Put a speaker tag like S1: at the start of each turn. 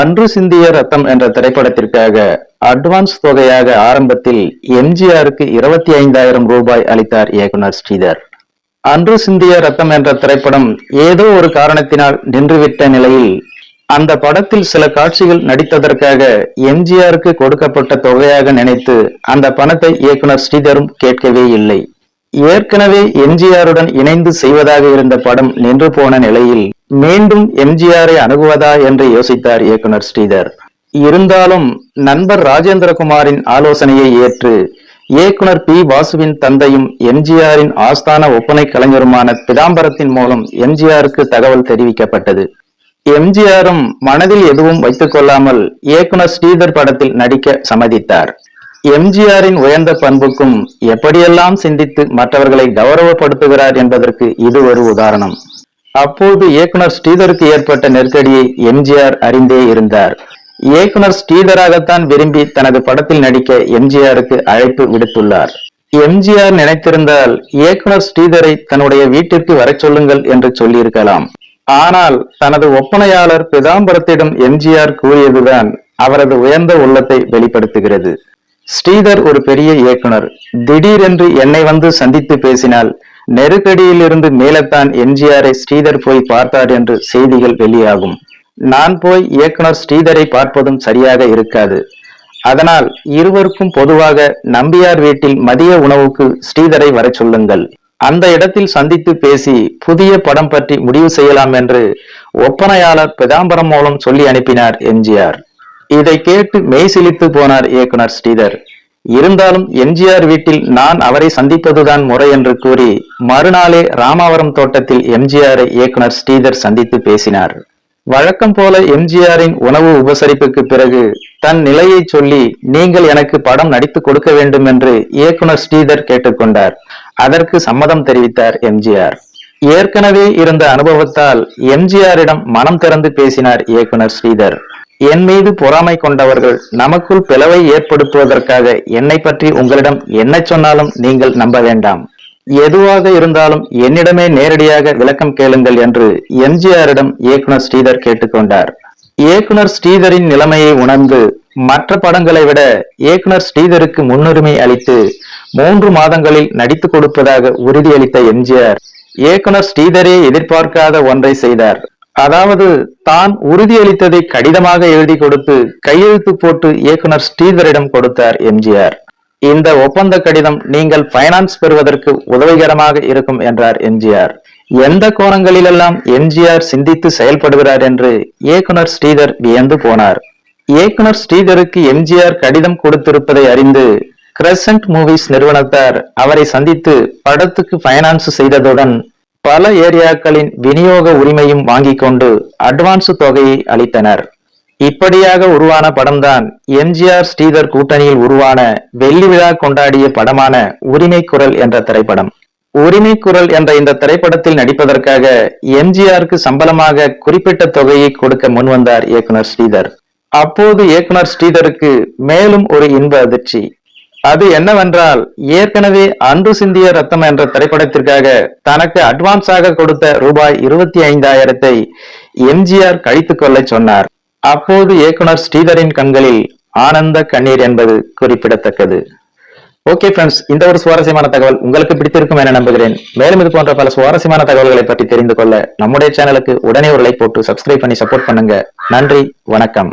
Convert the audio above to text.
S1: அன்று சிந்திய ரத்தம் என்ற திரைப்படத்திற்காக அட்வான்ஸ் தொகையாக ஆரம்பத்தில் எம்ஜிஆருக்கு இருபத்தி ஐந்தாயிரம் ரூபாய் அளித்தார் இயக்குனர் ஸ்ரீதர். அன்று சிந்திய ரத்தம் என்ற திரைப்படம் ஏதோ ஒரு காரணத்தினால் நின்றுவிட்ட நிலையில் அந்த படத்தில் சில காட்சிகள் நடித்ததற்காக எம்ஜிஆருக்கு கொடுக்கப்பட்ட தொகையாக நினைத்து அந்த பணத்தை இயக்குனர் ஸ்ரீதரும் கேட்கவே இல்லை. ஏற்கனவே எம்ஜிஆருடன் இணைந்து செய்வதாக இருந்த படம் நின்று போன நிலையில் மீண்டும் எம்ஜிஆரை அணுகுவதா என்று யோசித்தார் இயக்குனர் ஸ்ரீதர். இருந்தாலும் நண்பர் ராஜேந்திரகுமாரின் ஆலோசனையை ஏற்று இயக்குனர் பி. வாசுவின் தந்தையும் எம்ஜிஆரின் ஆஸ்தான ஒப்பனை கலைஞருமான பிதாம்பரத்தின் மூலம் எம்ஜிஆருக்கு தகவல் தெரிவிக்கப்பட்டது. எம்ஜிஆரும் மனதில் எதுவும் வைத்துக் கொள்ளாமல் இயக்குனர் ஸ்ரீதர் படத்தில் நடிக்க சம்மதித்தார். எம்ஜிஆரின் உயர்ந்த பண்புக்கும் எப்படியெல்லாம் சிந்தித்து மற்றவர்களை கௌரவப்படுத்துகிறார் என்பதற்கு இது ஒரு உதாரணம். அப்போது இயக்குனர் ஸ்ரீதருக்கு ஏற்பட்ட நெருக்கடியை எம்ஜிஆர் அறிந்தே இருந்தார். இயக்குனர் ஸ்ரீதராகத்தான் விரும்பி தனது படத்தில் நடிக்க எம்ஜிஆருக்கு அழைப்பு விடுத்துள்ளார். எம்ஜிஆர் நினைத்திருந்தால் இயக்குனர் ஸ்ரீதரை தன்னுடைய வீட்டிற்கு வரச் சொல்லுங்கள் என்று சொல்லியிருக்கலாம். ஆனால் தனது ஒப்பனையாளர் பிதாம்பரத்திடம் எம்ஜிஆர் கூறியதுதான் அவரது உயர்ந்த உள்ளத்தை வெளிப்படுத்துகிறது. ஸ்ரீதர் ஒரு பெரிய இயக்குனர். திடீரென்று என்னை வந்து சந்தித்து பேசினால் நெருக்கடியிலிருந்து மேலத்தான் எம்ஜிஆரை ஸ்ரீதர் போய் பார்த்தார் என்று செய்திகள் வெளியாகும். நான் போய் இயக்குனர் ஸ்ரீதரை பார்ப்பதும் சரியாக இருக்காது. அதனால் இருவருக்கும் பொதுவாக நம்பியார் வீட்டில் மதிய உணவுக்கு ஸ்ரீதரை வர சொல்லுங்கள். அந்த இடத்தில் சந்தித்து பேசி புதிய படம் பற்றி முடிவு செய்யலாம் என்று ஒப்பனையாளர் பிதாம்பரம் மூலம் சொல்லி அனுப்பினார் எம்ஜிஆர். இதை கேட்டு மெய் சிலித்து போனார் இயக்குனர் ஸ்ரீதர். இருந்தாலும் எம்ஜிஆர் வீட்டில் நான் அவரை சந்திப்பதுதான் முறை என்று கூறி மறுநாளே ராமாவரம் தோட்டத்தில் எம்ஜிஆரை இயக்குனர் ஸ்ரீதர் சந்தித்து பேசினார். வழக்கம் போல எம்ஜிஆரின் உணவு உபசரிப்புக்கு பிறகு தன் நிலையை சொல்லி நீங்கள் எனக்கு படம் நடித்து கொடுக்க வேண்டும் என்று இயக்குனர் ஸ்ரீதர் கேட்டுக்கொண்டார். அதற்கு சம்மதம் தெரிவித்தார் எம்ஜிஆர். ஏற்கனவே இருந்த அனுபவத்தால் எம்ஜிஆரிடம் மனம் திறந்து பேசினார் இயக்குனர் ஸ்ரீதர். என் மீது பொறாமை கொண்டவர்கள் நமக்குள் பிளவை ஏற்படுத்துவதற்காக என்னை பற்றி உங்களிடம் என்ன சொன்னாலும் நீங்கள் நம்ப வேண்டாம். எதுவாக இருந்தாலும் என்னிடமே நேரடியாக விளக்கம் கேளுங்கள் என்று எம்ஜிஆரிடம் இயக்குனர் ஸ்ரீதர் கேட்டுக்கொண்டார். இயக்குனர் ஸ்ரீதரின் நிலைமையை உணர்ந்து மற்ற படங்களை விட இயக்குனர் ஸ்ரீதருக்கு முன்னுரிமை அளித்து மூன்று மாதங்களில் நடித்து கொடுப்பதாக உறுதியளித்த எம்ஜிஆர் இயக்குனர் ஸ்ரீதரே எதிர்பார்க்காத ஒன்றை செய்தார். அதாவது தான் உறுதியளித்ததை கடிதமாக எழுதி கொடுத்து கையெழுத்து போட்டு இயக்குனர் ஸ்ரீதரிடம் கொடுத்தார் எம்ஜிஆர். இந்த ஒப்பந்த கடிதம் நீங்கள் பைனான்ஸ் பெறுவதற்கு உதவிகரமாக இருக்கும் என்றார் எம்ஜிஆர். எந்த கோணங்களிலெல்லாம் எம்ஜிஆர் சிந்தித்து செயல்படுகிறார் என்று இயக்குனர் ஸ்ரீதர் வியந்து போனார். இயக்குனர் ஸ்ரீதருக்கு எம்ஜிஆர் கடிதம் கொடுத்திருப்பதை அறிந்து கிரசன்ட் மூவிஸ் நிறுவனத்தார் அவரை சந்தித்து படத்துக்கு பைனான்ஸ் செய்ததுடன் பல ஏரியாக்களின் விநியோக உரிமையும் வாங்கிக் கொண்டு அட்வான்ஸ் தொகையை அளித்தனர். இப்படியாக உருவான படம்தான் எம்ஜிஆர் ஸ்ரீதர் கூட்டணியில் உருவான வெள்ளி விழா கொண்டாடிய படமான உரிமை குரல் என்ற திரைப்படம். உரிமை குரல் என்ற இந்த திரைப்படத்தில் நடிப்பதற்காக எம்ஜிஆருக்கு சம்பளமாக குறிப்பிட்ட தொகையை கொடுக்க முன்வந்தார் இயக்குனர் ஸ்ரீதர். அப்போது இயக்குனர் ஸ்ரீதருக்கு மேலும் ஒரு இன்ப அதிர்ச்சி. அது என்னவென்றால் ஏற்கனவே அன்று சிந்திய ரத்தம் என்ற திரைப்படத்திற்காக தனக்கு அட்வான்ஸாக கொடுத்த ரூபாய் இருபத்தி ஐந்தாயிரத்தை எம்ஜிஆர் கழித்துக் கொள்ள சொன்னார். அப்போது இயக்குனர் ஸ்ரீதரின் கண்களில் ஆனந்த கண்ணீர் என்பது குறிப்பிடத்தக்கது. ஓகே ஃப்ரெண்ட்ஸ் இந்த ஒரு சுவாரஸ்யமான தகவல் உங்களுக்கு பிடித்திருக்கும் என நம்புகிறேன். மேலும் இது போன்ற பல சுவாரஸ்யமான தகவல்களை பற்றி தெரிந்து கொள்ள நம்முடைய சேனலுக்கு உடனே ஒரு லைக் போட்டு சப்ஸ்கிரைப் பண்ணி சப்போர்ட் பண்ணுங்க. நன்றி வணக்கம்.